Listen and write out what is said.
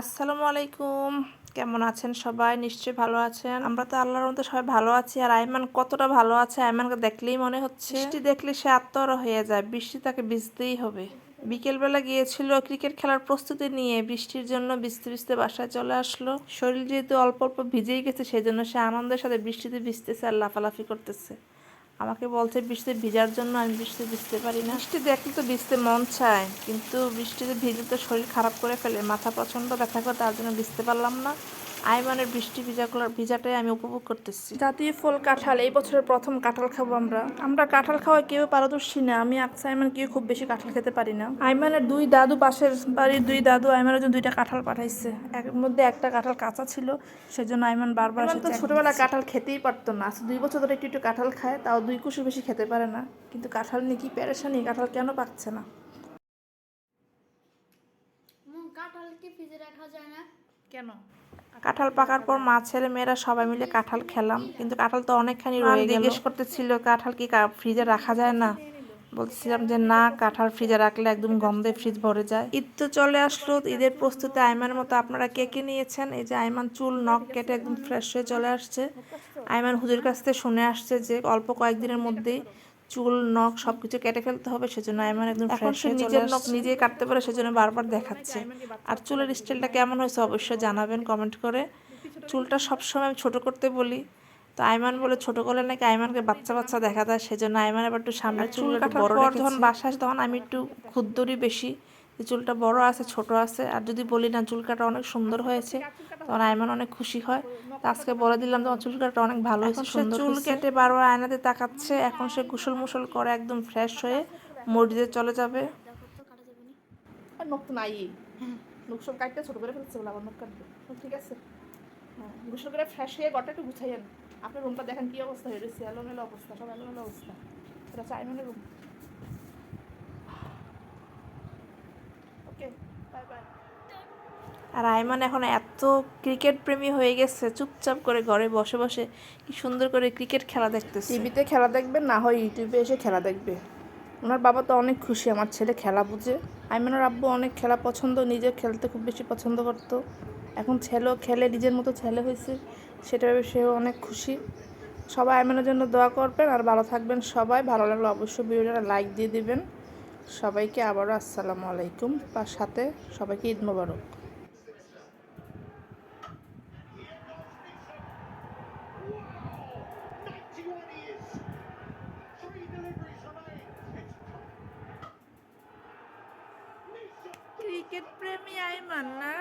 আসসালামু আলাইকুম। কেমন আছেন সবাই? নিশ্চয়ই ভালো আছেন। আমরা তো আল্লাহর মতো সবাই ভালো আছি। আর আইমান কতটা ভালো আছে আইমানকে দেখলেই মনে হচ্ছে। বৃষ্টি দেখলে সে আত্মহরা হয়ে যায়। বৃষ্টি তাকে ভিজতেই হবে। বিকেলবেলা গিয়েছিল ক্রিকেট খেলার প্রস্তুতি নিয়ে। বৃষ্টির জন্য ভিজতে ভিজতে বাসায় চলে আসলো। শরীর যেহেতু অল্প অল্প ভিজেই গেছে সেই জন্য সে আনন্দের সাথে বৃষ্টিতে ভিজতেছে আর লাফালাফি করতেছে। আমাকে বলছে বৃষ্টিতে ভিজার জন্য, আমি বৃষ্টিতে ভিজতে পারি না। বৃষ্টি দেখলে তো ভিজতে মন চায়, কিন্তু বৃষ্টিতে ভিজলে তো শরীর খারাপ করে ফেলে, মাথা প্রচণ্ড ব্যথা করে, তার জন্য ভিজতে পারলাম না। আইমানের বৃষ্টি ভিজাগুলোর ভিজাটাই আমি উপভোগ করতেছি। জাতীয় ফল কাঁঠাল এই বছরের প্রথম কাঁঠাল খাব আমরা। আমরা কাঁঠাল খাওয়ায় কেউ পারদর্শী না আমি আকসা আইমান কেউ খুব বেশি কাঁঠাল খেতে পারি না। আইমানের দুই দাদু পাশের বাড়ির দুই দাদু আইমানের জন্য দুইটা কাঁঠাল পাঠাইছে। এর মধ্যে একটা কাঁঠাল কাঁচা ছিল সেজন্য আইমান বারবার তো ছোটবেলা কাঁঠাল খেতেই পারতো না আজ দুই বছর ধরে একটু একটু কাঁঠাল খায় তাও দুই কুশি বেশি খেতে পারে না। কিন্তু কাঁঠাল নিয়ে কি প্যারেশানি কাঁঠাল কেন পাচ্ছে না? কাঁঠাল কি ফ্রিজে রাখা যায় না? কেন? কাঁঠাল পাকার পর মা ছেলে মেয়েরা সবাই মিলে কাঁঠাল খেলাম। কিন্তু কাঁঠাল তো অনেকখানি রয়ে জিজ্ঞেস করতেছিল কাঁঠাল কি ফ্রিজে রাখা যায় না? বলছিলাম যে না কাঁঠাল ফ্রিজে রাখলে একদম গন্ধে ফ্রিজ ভরে যায়। ঈদ তো চলে আসলো ঈদের প্রস্তুতি আইমানের মতো আপনারা কে কে নিয়েছেন? এই যে আইমান চুল নখ কেটে একদম ফ্রেশ হয়ে চলে আসছে। আইমান হুজুর কাছ থেকে শুনে আসছে যে অল্প কয়েকদিনের মধ্যেই চুল নখ সবকিছু কেটে ফেলতে হবে সেজন্য আইমান একদম ফ্রেশ হয়ে নিজের নখ নিজেই কাটতে পারে সেজন্য বারবার দেখাচ্ছে। আর চুলের স্টাইলটা কেমন হয়েছে অবশ্যই জানাবেন কমেন্ট করে। চুলটা সবসময় আমি ছোট করতে বলি। তো আইমান বলে ছোট করলে নাকি আইমানকে বাচ্চা বাচ্চা দেখা যায় সেজন্য আইমান আবার একটু সামনে চুল কাটার পর যখন বাসায় আসে তখন আমি একটু ক্ষুদ্রই বেশি। যে চুলটা বড় আছে ছোট আছে। আর যদি বলি না চুল কাটা অনেক সুন্দর হয়েছে তখন আয়মান অনেক খুশি হয়। তো আজকে বলে দিলাম তোমার চুল কাটা অনেক ভালো হয়েছে সুন্দর চুল কেটে বারবার আয়নাতে তাকাচ্ছে এখন সে গোসল মুসল করে একদম ফ্রেশ হয়ে মসজিদে চলে যাবে। দেখো তো কাটা যাবে না আর নখ তো নাই। নখ সব কাটতে ছোট করে ফেলছে বলে আবার নখ কাটবে। ঠিক আছে। হ্যাঁ গোসল করে ফ্রেশ হয়ে গটা একটু গুছাইয়েন আপনার রুমটা দেখেন কি অবস্থা হয়ে রয়েছে এলোমেলো অবস্থা সব এলোমেলো অবস্থা। এটা চাইমানের রুম আর আইমান এখন এত ক্রিকেট প্রেমী হয়ে গেছে, চুপচাপ করে ঘরে বসে বসে কি সুন্দর করে ক্রিকেট খেলা দেখতেছে। টিভিতে খেলা দেখবে না হয় ইউটিউবে এসে খেলা দেখবে। ওনার বাবা তো অনেক খুশি, আমার ছেলে খেলা বুঝে। আইমানের আব্বু অনেক খেলা পছন্দ নিজে খেলতে খুব বেশি পছন্দ করতো। এখন ছেলেও খেলে, নিজের মতো ছেলে হয়েছে, সেটা ভেবে সেও অনেক খুশি। সবাই আইমানের জন্য দোয়া করবেন আর ভালো থাকবেন সবাই। ভালো লাগলে অবশ্যই ভিডিওটা লাইক দিয়ে দিবেন। সবাইকে আবারও আসসালামু আলাইকুম। তার সাথে সবাইকে ঈদ মোবারক। ক্রিকেট প্রেমী আইমান না?